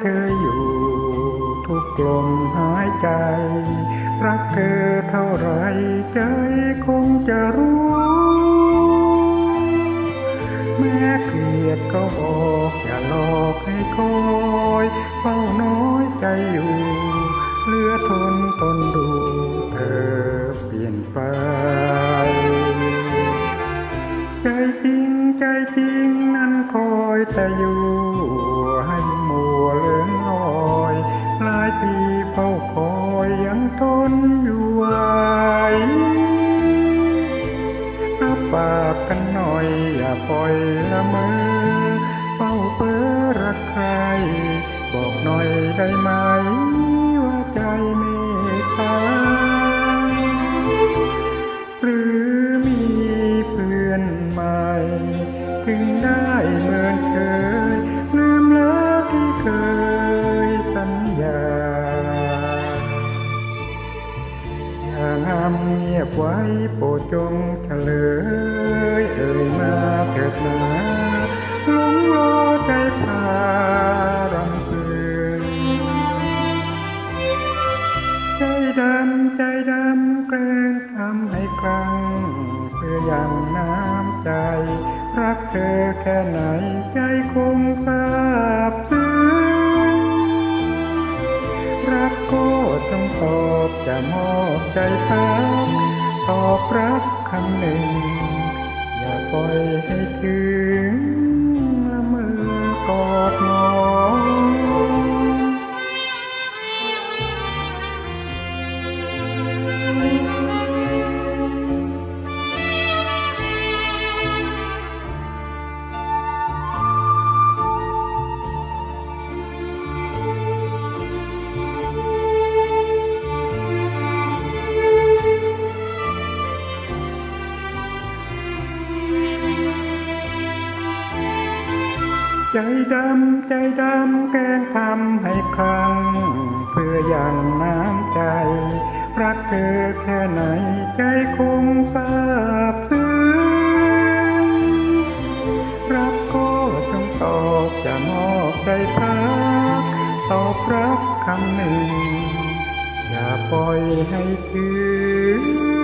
เธออยู่ ทุกลมหายใจ รักเธอเท่าไรใจคงจะรู้ แม้เกลียดก็บอกอย่าหลอกให้คอยเฝ้าน้อยใจอยู่ เลือทนทนดู ใจจริงใจจริงนั้นคอยแต่อยู่ให้มัวเลื่อนลอยหลายปีเฝ้าคอยยังทนอยู่ไหวอาปากกันหน่อยอย่าปล่อยละเมอเฝ้าเพ้อรักใครบอกหน่อยได้ไหม ถึงได้เหมือนเคยลืมแล้วที่เคยสัญญา อย่างามเงียบไว้โปรดจงเฉลยเอ่ยมาเถิดนาหลงรอใจพารำพึงใจดำใจดำแกล้งทำให้ครั้งเพื่อยังน้ำใจ รักเธอแค่ไหนใจคงทราบซึ้งรักก็จงตอบจะมอบใจพักตอบรักคำหนึ่ง อย่าปล่อยให้เธอ ใจดำใจดำแกงทำให้ครั้ง เพื่อยังน้ำใจ รักเธอแค่ไหนใจคงทราบซึ้งรักก็จงตอบจะมอบใจพักตอบรับคำหนึ่ง อย่าปล่อยให้ถึง